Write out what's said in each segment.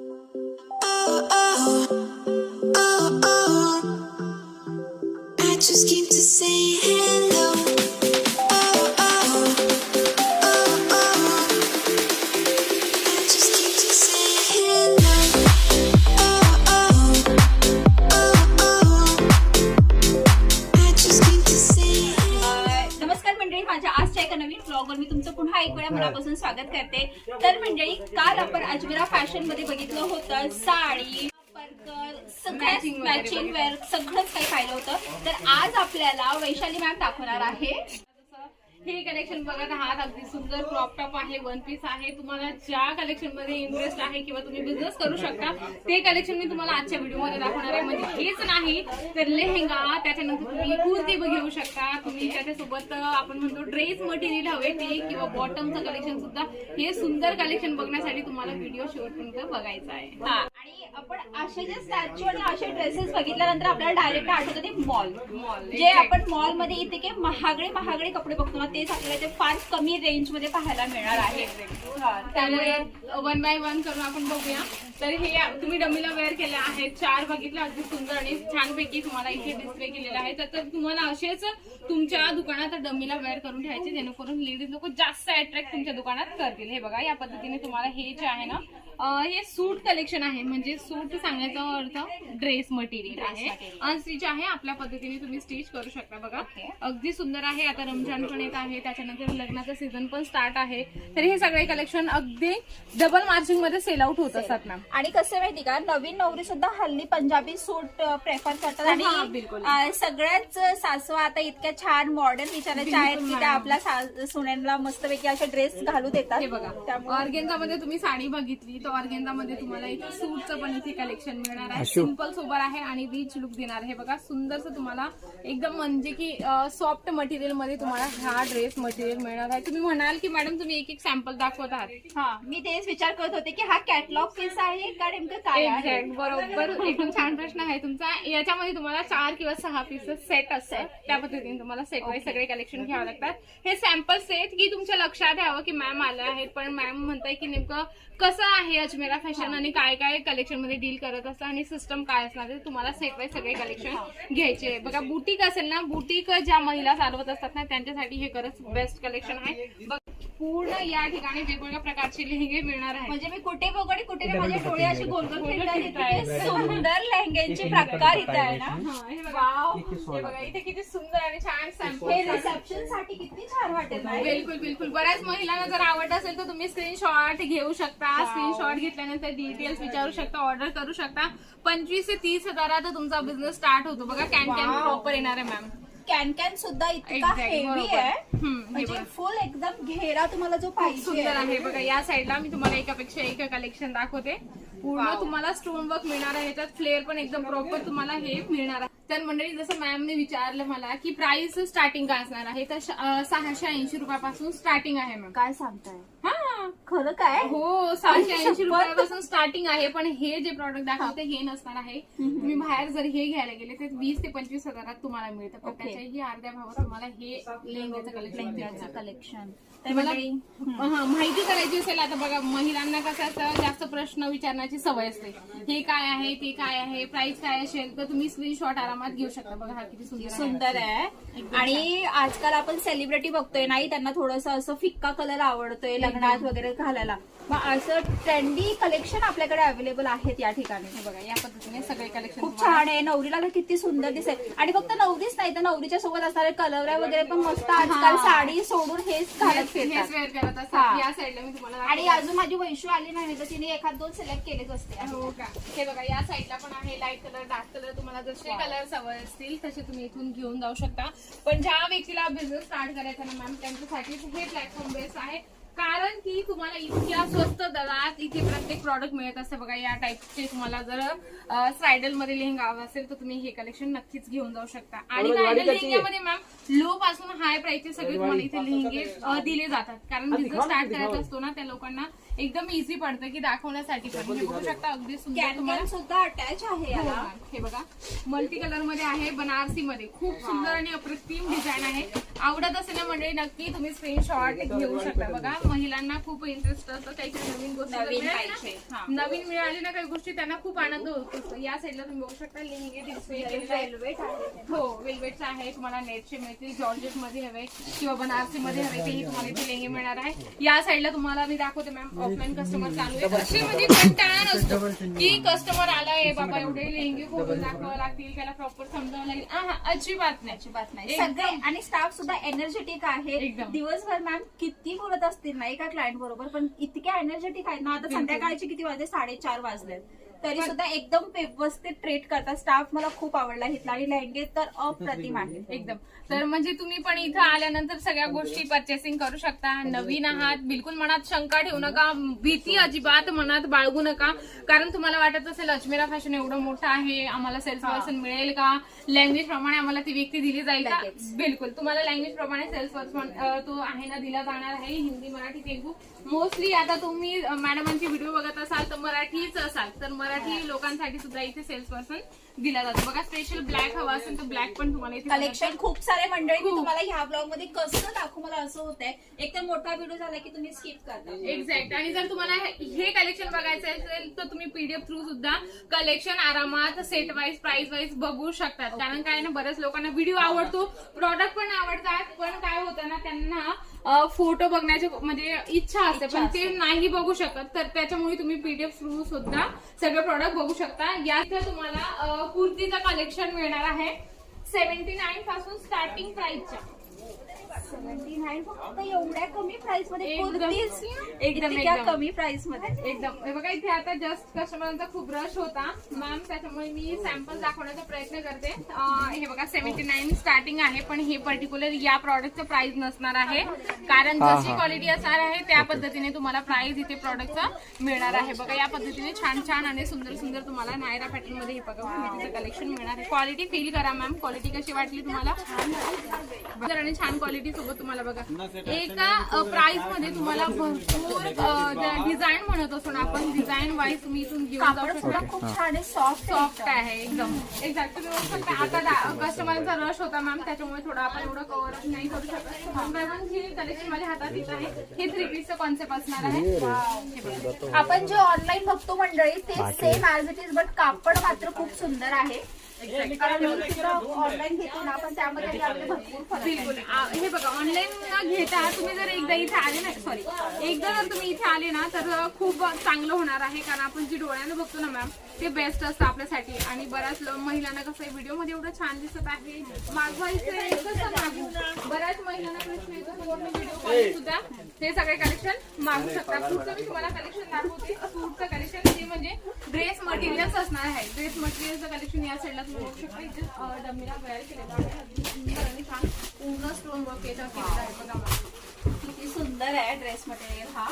Oh, oh, oh, just came to say करते तर मंडळी काल आपण अजमेरा फॅशनमध्ये बघितलं होतं साडी मॅचिंग वेअर सगळंच काही पाहिलं होतं. तर आज आपल्याला वैशाली मॅम दाखवणार आहे. हे कलेक्शन बघत आहात. अगदी सुंदर क्रॉप टॉप आहे वन पीस आहे. तुम्हाला ज्या कलेक्शनमध्ये इंटरेस्ट आहे किंवा तुम्ही बिझनेस करू शकता ते कलेक्शन मी तुम्हाला आजच्या व्हिडिओमध्ये दाखवणार आहे. म्हणजे हेच नाही तर लेहंगा त्याच्यानंतर तुम्ही कुर्ती घेऊ शकता. तुम्ही त्याच्यासोबत आपण म्हणतो ड्रेस मटेरियल हवे ते किंवा बॉटमचं कलेक्शन सुद्धा हे सुंदर कलेक्शन बघण्यासाठी तुम्हाला व्हिडिओ शेवटपर्यंत बघायचा आहे. हा. आणि आपण असे जे स्टॅच्यू आणि असे ड्रेसेस बघितल्यानंतर आपल्याला डायरेक्ट आठवतं ते मॉल जे आपण मॉलमध्ये इथे की महागडे महागडे कपडे बघतो ना तेच आपल्याला ते फार कमी रेंजमध्ये पाहायला मिळणार आहे. हा, त्यामुळे वन बाय वन करून आपण बघूया. तर हे तुम्ही डमीला वेअर केले आहेत. चार बघितले अगदी सुंदर आणि छानपैकी तुम्हाला इथे डिस्प्ले केलेला आहे. तर तुम्हाला असेच तुमच्या दुकानात डमीला वेअर करून ठेवायचे जेणेकरून लेडीज लोक जास्त अट्रॅक्ट तुमच्या दुकानात करतील. हे बघा या पद्धतीने तुम्हाला हे जे आहे ना हे सूट कलेक्शन आहे. म्हणजे सूट सांगण्याचा अर्थ ड्रेस मटेरियल आहे. material. अनस्टिच आहे. आपल्या पद्धतीने तुम्ही स्टिच करू शकता बघा. अगदी सुंदर आहे. आता रमजान पण येत आहे. त्याच्यानंतर लग्नाचं सीझन पण स्टार्ट आहे. तर हे सगळे कलेक्शन अगदी डबल मार्जिनमध्ये सेल आउट होत असतात मॅम आणि कसं माहिती का? नवीन नवरी सुद्धा हल्ली पंजाबी सूट प्रेफर करतात. हा, आणि बिलकुल. सगळ्याच सासवा आता इतक्या छान मॉडर्न विचारायच्या आहेत की त्या आपल्या सा- सुनेला मस्तपैकी असे ड्रेस घालू देतात. हे बघा. त्यामुळे मध्ये तुम्ही साडी बघितली तर ऑर्गेन्झा मध्ये तुम्हाला इथे सूटचं पण इथे कलेक्शन मिळणार आहे. सिंपल सोबर आहे आणि रिच लुक देणार आहे. बघा सुंदरसं तुम्हाला एकदम म्हणजे की सॉफ्ट मटेरियलमध्ये तुम्हाला हा ड्रेस मटेरियल मिळणार आहे. तुम्ही म्हणाल की मॅडम तुम्ही एक एक सॅम्पल दाखवत आहात. हा मी तेच विचार करत होते की हा कॅटलॉग पीस आहे का नेमकं काय आहे? बरोबर. एकदम छान प्रश्न आहे तुमचा. याच्यामध्ये तुम्हाला चार किंवा सहा पीसेस सेट असतात. त्या पद्धतीने तुम्हाला सेट वाईज सगळे कलेक्शन घ्यावे लागतात. हे सॅम्पल सेट की तुमच्या लक्षात यावं की मॅम आलं आहेत पण मॅम म्हणताय की नेमकं कसं आहे अजमेरा फॅशन आणि काय काय कलेक्शनमध्ये डील करत असतं आणि सिस्टम काय असणार ते तुम्हाला सेट वाईज सगळे कलेक्शन घ्यायचे आहे. बघा बुटीक असेल ना बुटीक ज्या महिला चालवत असतात ना त्यांच्यासाठी हे खरंच बेस्ट कलेक्शन आहे. बघ, पूर्ण या ठिकाणी वेगवेगळ्या प्रकारचे लेहंगे मिळणार आहेत. म्हणजे मी कुठे बघडी कुठे माझे डोळे असे गोलगोल इतके सुंदर लेहंग्यांचे प्रकार इथे आहे ना. हा, हे बघा. वाव. हे बघा इथे किती सुंदर आणि छान हे सॅम्पल रिसेप्शनसाठी किती छान वाटेल हे? बिलकुल बिलकुल. बऱ्याच महिलांना जर आवड असेल तर तुम्ही स्क्रीनशॉट घेऊ शकता स्क्रीनशॉट घेतल्यानंतर डिटेल्स विचारू शकता ऑर्डर करू शकता. पंचवीस ते तीस हजारात तुमचा बिझनेस स्टार्ट होतो. बघा कॅन कॅन Wow. प्रॉपर येणार आहे मॅम कॅन कॅन सुद्धा इतका Exact, हेवी बरोबर. आहे. हम्म, हे म्हणजे बघा. फुल एकदम घेरा तुम्हाला जो खूप पाहिजे सुंदर आहे. बघा या साईडला मी तुम्हाला एकापेक्षा एक कलेक्शन दाखवते. पूर्ण Wow. तुम्हाला स्टोन वर्क मिळणार आहे. ह्याच्यात फ्लेअर पण एकदम प्रॉपर तुम्हाला हे मिळणार आहे. तर मंडळी जसं मॅमने विचारलं मला की प्राइस स्टार्टिंग काय असणार आहे तर श- अं, सहाशे ऐंशी रुपयापासून स्टार्टिंग आहे मॅम काय सांगताय? खरं काय? हो सहाशे ऐंशी. रुपयापासून स्टार्टिंग आहे पण हे जे प्रॉडक्ट दाखवते हे. नसणार आहे. तुम्ही बाहेर जर हे घ्यायला गेले तर वीस ते पंचवीस हजारात तुम्हाला मिळतं. पण. त्याच्याही अर्ध्या भावात तुम्हाला हे लेंग्याचं कलेक्शन लेहंग्याचं कलेक्शन हा, माहिती करायची असेल आता बघा महिलांना कसं असतं जास्त प्रश्न विचारण्याची सवय असते. हे काय आहे ते काय आहे प्राइस काय असेल तर तुम्ही स्क्रीनशॉट आरामात घेऊ शकता. बघा हा किती सुंदर आहे. सुंदर आहे. आणि आजकाल आपण सेलिब्रिटी बघतोय नाही त्यांना थोडस असं फिक्का कलर आवडतोय लग्नात वगैरे घालायला. मग असं ट्रेंडी कलेक्शन आपल्याकडे अवेलेबल आहेत या ठिकाणी. हे बघा या पद्धतीने सगळे कलेक्शन खूप छान आहे. नवरीला तर किती सुंदर दिसेल आणि फक्त नवरीच नाही तर नवरीच्या सोबत असणारे कलवऱ्या वगैरे पण मस्त. आजकाल. साडी सोडून हेच घालत हेच फिरतात वेअर करत. असतात. या साईडला मी तुम्हाला आणि. अजून माझी वैशू आली नाही तर तिने एखाद दोन सिलेक्ट केलेच असते. हो का? हे बघा या साईडला पण आहे. लाइट कलर डार्क कलर तुम्हाला जसे कलर सवय असतील तसे तुम्ही इथून घेऊन जाऊ शकता. पण ज्या व्यक्तीला बिझनेस स्टार्ट करायचा ना मॅम त्यांच्यासाठीच हे प्लॅटफॉर्म बेस्ट आहे. कारण की तुम्हाला इतक्या स्वस्त दरात इथे प्रत्येक प्रॉडक्ट मिळत असते. बघा या टाईपचे तुम्हाला जर स्ट्रायडलमध्ये लेहंगा हवा असेल तर तुम्ही हे कलेक्शन नक्कीच घेऊन जाऊ शकता. आणि लेहंग्यामध्ये मॅम लो पासून हाय प्राइसचे सगळे तुम्हाला इथे लेहंगे दिले जातात. कारण बिझनेस स्टार्ट करायचा असतो ना त्या लोकांना एकदम इझी पडतं की दाखवण्यासाठी पण. हे बघू शकता अगदी सुंदर तुम्हाला. सुद्धा अटॅच आहे हो याला. हे बघा. मल्टी कलरमध्ये आहे बनारसी मध्ये खूप सुंदर आणि अप्रतिम डिझाईन आहे. आवडत असेल ना म्हणजे नक्की तुम्ही स्क्रीनशॉट घेऊ शकता. बघा महिलांना खूप इंटरेस्ट असतो. काहीतरी नवीन गोष्टी नवीन हा. नवीन मिळाली ना काही गोष्टी त्यांना खूप आनंद होत. असतो या साईडला तुम्ही बघू शकता. आहे. हो वेल्वेटचे आहे. तुम्हाला नेटचे मिळतील जॉर्जेटमध्ये हवे किंवा बनारसी मध्ये हवे. तेही तुम्हाला इथे लेंगे मिळणार आहे. या साईडला तुम्हाला मी दाखवते मॅम ऑफलाईन कस्टमर चालू आहे. असे म्हणजे कंटाळा नसतो की कस्टमर आलाय बाबा एवढे लेंगे खोलून दाखवावं लागतील त्याला प्रॉपर समजावं लागेल. अजिबात नाही अजिबात नाही. सगळे आणि स्टाफ सुद्धा एनर्जेटिक आहे. एकदम. दिवसभर मॅम किती बोलत असतील ना एका क्लायंट बरोबर पण इतक्या एनर्जेटिक आहेत ना. आता संध्याकाळचे किती वाजले? साडेचार वाजले तरी सुद्धा एकदम व्यवस्थित ट्रीट करतात. स्टाफ मला खूप आवडला इथला. आणि लहंगे तर अप्रतिम आहे. एकदम. तर म्हणजे तुम्ही पण इथं आल्यानंतर सगळ्या गोष्टी परचेसिंग करू शकता. नवीन आहात. बिलकुल मनात शंका ठेवू नका. भीती अजिबात मनात बाळगू नका. कारण तुम्हाला वाटत असेल अजमेरा फॅशन एवढं मोठं आहे आम्हाला सेल्स पर्सन मिळेल का? लँग्वेज प्रमाणे आम्हाला ती व्यक्ती दिली जाईल का. बिलकुल. तुम्हाला लँग्वेज प्रमाणे सेल्स पर्सन तो आहे ना दिला जाणार आहे हिंदी मराठी तेलुगू. मोस्टली आता तुम्ही मॅडमांची व्हिडिओ बघत असाल तर मराठीच असाल तर मराठी लोकांसाठी सुद्धा इथे सेल्स पर्सन दिला जातो. बघा स्पेशल ब्लॅक हवा असेल तर ब्लॅक पण तुम्हाला इथे कलेक्शन खूप सारे मंडळी मी. तुम्हाला ह्या ब्लॉगमध्ये कसं दाखवू मला असं होतंय. एक तर मोठा व्हिडिओ झाला की तुम्ही स्किप करता. एक्झॅक्ट आणि जर तुम्हाला हे- कलेक्शन बघायचं असेल तर तुम्ही पीडीएफ थ्रू सुद्धा कलेक्शन आरामात सेट वाईज प्राइस वाईज बघू शकतात. कारण काय ना बऱ्याच लोकांना व्हिडिओ आवडतो प्रॉडक्ट पण आवडतात पण काय होतं ना त्यांना फोटो बघण्याची म्हणजे इच्छा असते. पण ते नाही बघू शकत तर त्याच्यामुळे तुम्ही पीडीएफ थ्रू सुद्धा सगळे प्रॉडक्ट बघू शकता. या इथं तुम्हाला कुर्तीचं कलेक्शन मिळणार आहे सेव्हन्टी नाईन पासून स्टार्टिंग प्राइसच्या सेव्हन्टी नाईन फक्त एवढ्या कमी प्राइसमध्ये एकदम. कुर्तीच एकदम, इतक्या एकदम. कमी प्राइसमध्ये? एकदम. हे बघा इथे आता जस्ट कस्टमरचा खूप रश होता. मॅम त्याच्यामुळे मी सॅम्पल दाखवण्याचा प्रयत्न करते. अं, हे बघा सेव्हन्टी नाईन स्टार्टिंग आहे पण हे पर्टिक्युलर या प्रॉडक्टचं प्राइस नसणार आहे. कारण जशी क्वालिटी असणार आहे त्या पद्धतीने तुम्हाला प्राइस इथे प्रॉडक्टचं मिळणार आहे. बघा या पद्धतीने छान छान आणि सुंदर सुंदर तुम्हाला नायरा पॅटर्नमध्ये हे बघा कलेक्शन मिळणार आहे. क्वालिटी फील करा मॅम क्वालिटी कशी वाटली तुम्हाला? सुंदर आणि छान क्वालिटी सोबत तुम्हाला बघा. एका प्राइसमध्ये तुम्हाला भरपूर डिझाईन म्हणत असतो ना आपण डिझाईन वाईज तुम्ही इथून घेऊन जाऊ कापड शकता. खूप छान आहे सॉफ्ट सॉफ्ट आहे एकदम. एक्झॅक्ट तुम्ही बघू शकता आता कस्टमरचा रश होता मॅम त्याच्यामुळे थोडं आपण एवढं कव्हर नाही करू शकत. वन जे कलेक्शन माझ्या हातात येत आहे. हे थ्री पीसचं कॉन्सेप्ट असणार आहे. हे. आपण जे ऑनलाईन बघतो मंडळी ते same as it is but कापड मात्र खूप सुंदर आहे. ऑनलाईन घेतो ना पण त्यामध्ये आणि यामध्ये भरपूर फरक आहे. बिलकुल. आ, हे बघा ऑनलाईन घेता तुम्ही जर एकदा इथे आले ना सॉरी एकदा जर तुम्ही इथे आले ना तर खूप चांगलं होणार आहे कारण आपण जी डोळ्यानं बघतो ना मॅम ते बेस्ट असतं आपल्यासाठी. आणि बऱ्याच लो- महिलांना कसं आहे व्हिडिओमध्ये एवढं छान दिसत आहे. मागवायचं आहे, कसं मागू बऱ्याच महिलांना प्रश्न येतो समोर व्हिडिओ कॉल सुद्धा. ते सगळे कलेक्शन मागू शकता. पुढचं मी तुम्हाला कलेक्शन दाखवते पुढचं कलेक्शन ते म्हणजे ड्रेस मटेरियल्स असणार आहे. ड्रेस मटेरियलचं कलेक्शन या साईडला डमीला वेअर केलेलं आहे छान पूर्ण स्टोन वर्क केलं केलेलं आहे बघा मला. किती सुंदर आहे ड्रेस मटेरियल हा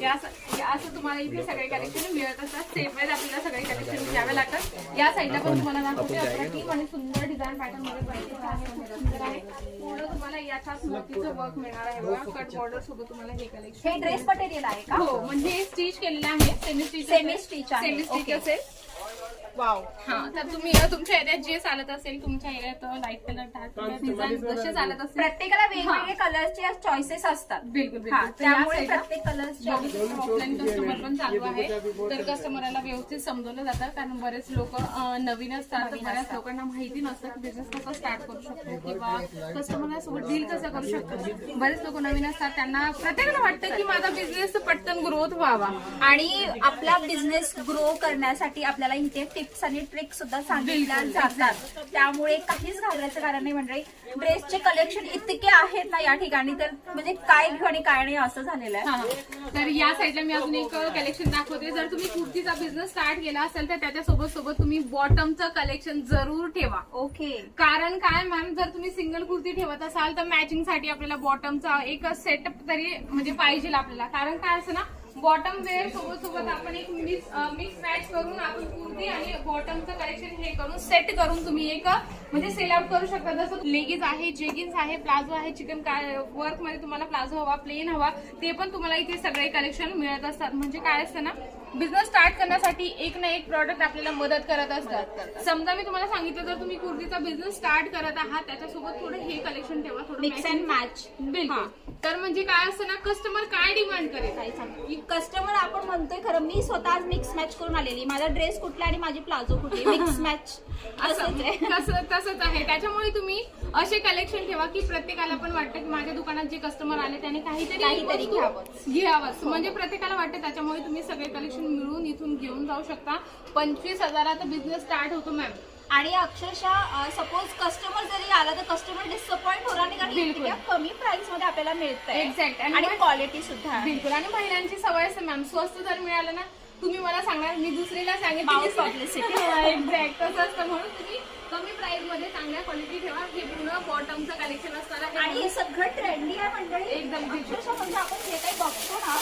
या असं तुम्हाला इथे सगळे कलेक्शन मिळत असतात सेम आपल्याला सगळे कलेक्शन घ्यावे लागतात या साईडला पण तुम्हाला दाखवते अप्रतिम आणि सुंदर डिझाईन पॅटर्नमध्ये बनलेलं आहे पूर्ण तुम्हाला याच्यात मोतीचं वर्क मिळणार आहे बघा कट बॉर्डर सोबत तुम्हाला हे कलेक्शन हे ड्रेस मटेरियल आहे का हो म्हणजे स्टिच केलेलं आहे सेमी स्टिच stitch आहे. Semi stitch Okay. हा तर तुम्ही तुमच्या एरियात जे चालत असेल तुमच्या एरियात light colour dark colour design जसे चालत असेल. प्रत्येकाला वेगवेगळे कलरचे चॉईसेस असतात. बिलकुल हा बिलकुल तर या त्यामुळे साईडला प्रत्येक कलरचे ऑफलाईन कस्टमर पण चालू आहे तर कस्टमरला व्यवस्थित समजवलं जातं कारण बरेच लोक नवीन असतात तर बऱ्याच लोकांना माहिती नसतं की बिझनेस कसा स्टार्ट करू शकतो किंवा कस्टमरला सोबत डील कसं करू शकतो. बरेच लोक नवीन असतात त्यांना प्रत्येकाला वाटतं की माझा बिझनेस पटकन ग्रोथ व्हावा. आणि आपला बिझनेस ग्रो करण्यासाठी आपल्याला इथे टिप्स आणि ट्रिक्स सुद्धा सांगितल्या जातात. त्यामुळे काहीच घाबरायचं कारण नाही म्हणजे ड्रेसचे कलेक्शन इतके आहेत ना या ठिकाणी तर म्हणजे काय घेऊ आणि काय नाही असं झालेलं आहे. तर या साईडला मी अजून एक कलेक्शन दाखवते. जर तुम्ही कुर्तीचा बिझनेस स्टार्ट केला असेल तर त्याच्या सोबत सोबत तुम्ही बॉटमचं कलेक्शन जरूर ठेवा. ओके. कारण काय मॅम जर तुम्ही सिंगल कुर्ती ठेवत असाल तर मॅचिंगसाठी आपल्याला बॉटमचा एक सेटअप तरी म्हणजे पाहिजे आपल्याला. कारण काय असं ना बॉटम वेअर सोबत सोबत आपण एक मिक्स मिक्स मॅच करून आपण कुर्ती आणि बॉटमचं कलेक्शन हे करून सेट करून तुम्ही एक म्हणजे सेल आउट करू शकता. जसं लेगिन्स आहे जेगिन्स आहे प्लाझो आहे चिकन काय वर्कमध्ये तुम्हाला प्लाझो हवा प्लेन हवा ते पण तुम्हाला इथे सगळे कलेक्शन मिळत असतात. म्हणजे काय असतं ना बिझनेस स्टार्ट करण्यासाठी एक ना एक प्रॉडक्ट आपल्याला मदत करत असतात. समजा मी तुम्हाला सांगितलं जर तुम्ही कुर्तीचा बिझनेस स्टार्ट करत आहात त्याच्यासोबत थोडं हे कलेक्शन ठेवा थोडं मिक्स अँड मॅच बिलकुल. तर म्हणजे काय असतं ना कस्टमर काय डिमांड करेल? कस्टमर आपण म्हणतोय खरं मी स्वतः मिक्स मॅच करून आलेली. माझा ड्रेस कुठला आणि माझी प्लाझो कुठली? मिक्स मॅच तसं तसंच आहे. त्याच्यामुळे तुम्ही असे कलेक्शन ठेवा की प्रत्येकाला पण वाटतं की माझ्या दुकानात जे कस्टमर आले त्याने काहीतरी काहीतरी घ्यावंच. घ्यावंच. म्हणजे प्रत्येकाला वाटतं त्याच्यामुळे तुम्ही सगळे कलेक्शन मिळून इथून घेऊन जाऊ शकता पंचवीस हजाराचा बिझनेस स्टार्ट होतो मॅम आणि अक्षरशः सपोज कस्टमर जरी आला तर कस्टमर डिसअपॉइंट होणार नाही कारण. इतक्या कमी प्राइसमध्ये आपल्याला मिळतंय Exact. आणि क्वालिटी सुद्धा. बिलकुल आणि महिलांची सवय असते मॅम स्वस्त जर मिळालं ना तुम्ही मला सांगणार मी दुसरीला सांगेन. एक्झॅक्ट तसं असतं म्हणून तुम्ही कमी प्राइसमध्ये चांगल्या क्वालिटी ठेवा. हे पूर्ण बॉटमचं कलेक्शन असणार आहे. आणि हे सगळं ट्रेंडी आहे मंडळी. एकदम. अक्षरशः म्हणजे आपण जे काही बघतो ना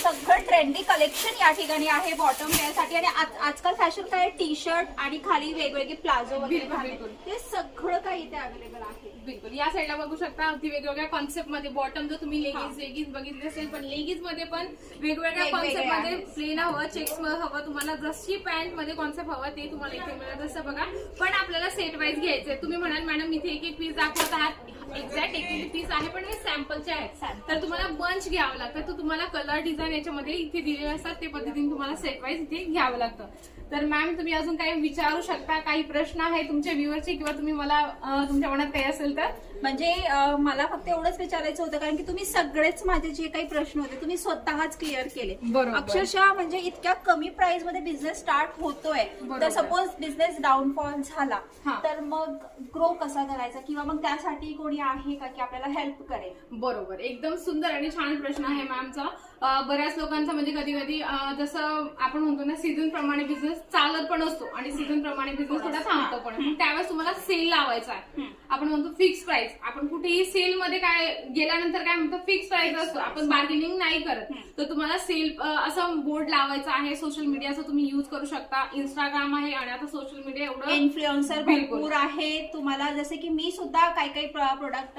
सगळं ट्रेंडी कलेक्शन या ठिकाणी आहे बॉटमसाठी. आणि आज- आजकाल फॅशन काय टी शर्ट आणि खाली वेगवेगळे प्लाझो वगैरे बिलकुल. ते सगळं काही इथे अवेलेबल आहे. बिलकुल. या साईडला बघू शकता अगदी वेगवेगळ्या कॉन्सेप्टमध्ये. बॉटम जर तुम्ही लेगिन्स लेगिन्स बघितले असेल पण लेगिन्समध्ये पण वेगवेगळ्या वेगवेगळे कॉन्सेप्टमध्ये आहेत. प्लेन हवं चेक्स हवं. तुम्हाला जशी पॅन्टमध्ये कॉन्सेप्ट हवं ते तुम्हाला इथे मिळत असतं बघा पण आपल्याला सेट वाईज घ्यायचंय. तुम्ही म्हणाल मॅडम इथे एक एक पीस दाखवत आहात. एक्झॅक्ट एक एक पीस आहे पण हे सॅम्पलचे आहेत. तर तुम्हाला बंच घ्यावं लागतं. तर तुम्हाला कलर डिझाईन याच्यामध्ये इथे दिलेले असतात ते पद्धतीने तुम्हाला सेट वाईज इथे घ्यावं लागतं. तर मॅम तुम्ही अजून काही विचारू शकता? काही प्रश्न आहे तुमच्या व्ह्युअरचे किंवा तुम्ही मला तुमच्या मनात काही असेल तर? म्हणजे मला फक्त एवढंच विचारायचं होतं कारण की तुम्ही सगळेच माझे जे काही प्रश्न होते तुम्ही स्वतःच क्लिअर केले. अक्षरशः म्हणजे इतक्या कमी प्राइसमध्ये बिझनेस स्टार्ट होतोय. तर सपोज बिझनेस डाऊनफॉल झाला. तर मग ग्रो कसा करायचा? किंवा मग त्यासाठी कोणी आहे का की आपल्याला हेल्प करेल? बरोबर. एकदम सुंदर आणि छान प्रश्न आहे मॅमचा बऱ्याच लोकांचा म्हणजे कधी कधी जसं आपण म्हणतो ना सीझन प्रमाणे बिझनेस चालत पण असतो आणि सीझन प्रमाणे बिझनेस थोडा थांबतो पण. त्यावेळेस तुम्हाला सेल लावायचा आहे. आपण म्हणतो फिक्स प्राइस आपण कुठेही सेल मध्ये काय गेल्यानंतर काय म्हणतो फिक्स प्राइस असतो. आपण बार्गेनिंग नाही करत. तर तुम्हाला सेल असं बोर्ड लावायचा आहे सोशल मीडियाचा तुम्ही युज करू शकता. इंस्टाग्राम आहे आणि आता सोशल मीडिया एवढं इन्फ्लुएन्सर. भरपूर आहे. तुम्हाला जसे की मी सुद्धा काही काही प्रोडक्ट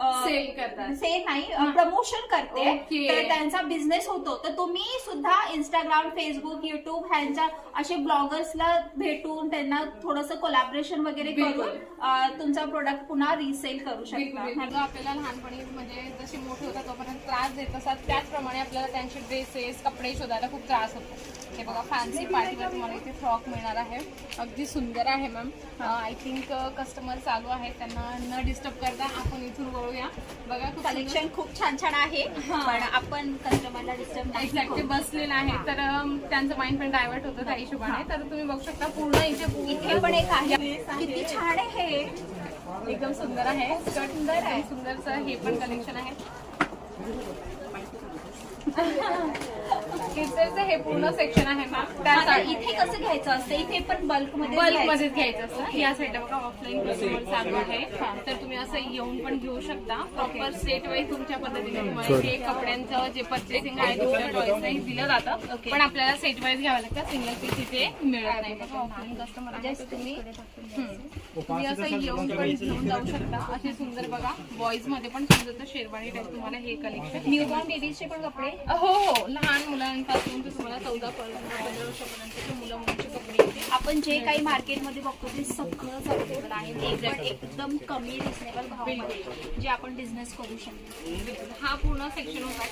सेल करतात. सेल नाही प्रमोशन करते. तर त्यांचा बिझनेस होतो तर तुम्ही सुद्धा इंस्टाग्राम फेसबुक युट्यूब ह्यांच्या असे ब्लॉगर्सला भेटून त्यांना थोडंसं कोलॅबरेशन वगैरे. करून तुमचा प्रोडक्ट पुन्हा रिसेल करू शकता. आपल्याला लहानपणी म्हणजे जसे मोठे होतात तोपर्यंत त्रास देत असतात. त्याचप्रमाणे आपल्याला त्यांचे ड्रेसेस कपडे शोधायला खूप त्रास होतो. हे बघा फॅन्सी पार्टीवर तुम्हाला इथे फ्रॉक मिळणार आहे. अगदी सुंदर आहे मॅम आय थिंक कस्टमर चालू आहेत. त्यांना न डिस्टर्ब करता आपण इथून वळूया. बघा कलेक्शन खूप छान छान आहे पण आपण डिस्टर्ब एक्झॅक्टली. बसलेलं आहे. तर त्यांचं माइंड पण डायव्हर्ट होतं त्या हिशोबाने. तर तुम्ही बघू शकता पूर्ण इथे इथे पण एक आहे. किती छान आहे हे. एकदम सुंदर आहे. स्कर्ट सुंदर आहे सुंदरचं हे पण कलेक्शन आहे. किड्सचं हे पूर्ण सेक्शन आहे मॅम आता त्यासाठी इथे कसं घ्यायचं असतं? इथे पण बल्कमध्ये बल्क घ्यायचं. मध्येच घ्यायचं असतं. या साईडला बघा ऑफलाईन कस्टमर चालू आहे. तर तुम्ही असं येऊन पण घेऊ शकता. प्रॉपर सेट वाईज तुमच्या पद्धतीने तुम्हाला हे कपड्यांचं जे पर्चेसिंग आहे तुमच्या चॉईस दिलं जातं. पण आपल्याला सेट वाईज घ्यावं लागतं. सिंगल पीस इथे मिळत नाही. बघा ऑफलाईन कस्टमर आहे तर तुम्ही हम्म. तुम्ही असं येऊन पण घेऊन जाऊ शकता. असे सुंदर बघा बॉईजमध्ये पण सुंदर शेरवाणी टाईप तुम्हाला हे कलेक्शन न्यूबॉर्न बेबीजचे पण कपडे? हो हो लहान मुलांपासून तर तुम्हाला चौदा पंधरा वर्षापर्यंतचे मुलं मुलांचे कपडे आपण जे काही मार्केटमध्ये बघतो ते सगळंच अवेलेबल आहे. ते पण एकदम कमी रिझनेबल भावामध्ये जे आपण बिझनेस करू शकतो. हा पूर्ण सेक्शन होता.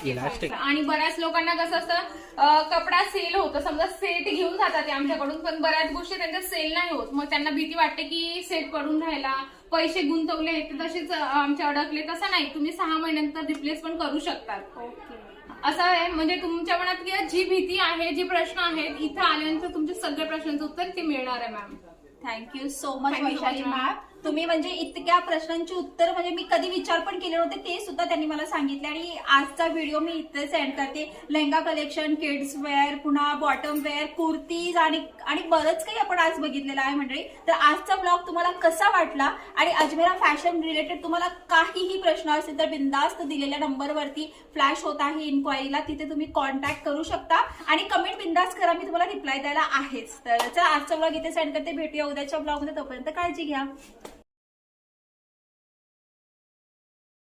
आणि बऱ्याच लोकांना कसं असतं कपडा सेल होतं. समजा सेट घेऊन जातात ते आमच्याकडून पण बऱ्याच गोष्टी त्यांच्या सेल नाही होत. मग त्यांना भीती वाटते की सेट पडून राहिला पैसे गुंतवले ते तसेच अं, आमचे अडकले. तसं नाही. तुम्ही सहा महिन्यानंतर रिप्लेस पण करू शकतात. ओके असं आहे म्हणजे तुमच्या मनात जी भीती आहे जी प्रश्न आहेत इथं आल्यानंतर तुमचे सगळ्या प्रश्नांचं उत्तर ते मिळणार आहे ma'am thank you so much Vaishali. Ma'am तुम्ही म्हणजे इतक्या प्रश्नांची उत्तर म्हणजे मी कधी विचार पण केले नव्हते ते सुद्धा त्यांनी मला सांगितले. आणि आजचा व्हिडिओ मी इथेच सेंड करते. लेहंगा कलेक्शन किड्स वेअर पुन्हा बॉटम वेअर कुर्तीज आणि आणि बरंच काही आपण आज बघितलेलं आहे मंडळी. तर आजचा ब्लॉग तुम्हाला कसा वाटला? आणि अजमेरा फॅशन रिलेटेड तुम्हाला काहीही प्रश्न असतील तर बिंदास्त दिलेल्या नंबरवरती फ्लॅश होत आहे इन्क्वायरीला तिथे तुम्ही कॉन्टॅक्ट करू शकता. आणि कमेंट बिंदास्त करा मी तुम्हाला रिप्लाय द्यायला आहेच. तर चला आजचा ब्लॉग इथे सेंड करते. भेटूया उद्याच्या ब्लॉगमध्ये तोपर्यंत काळजी घ्या.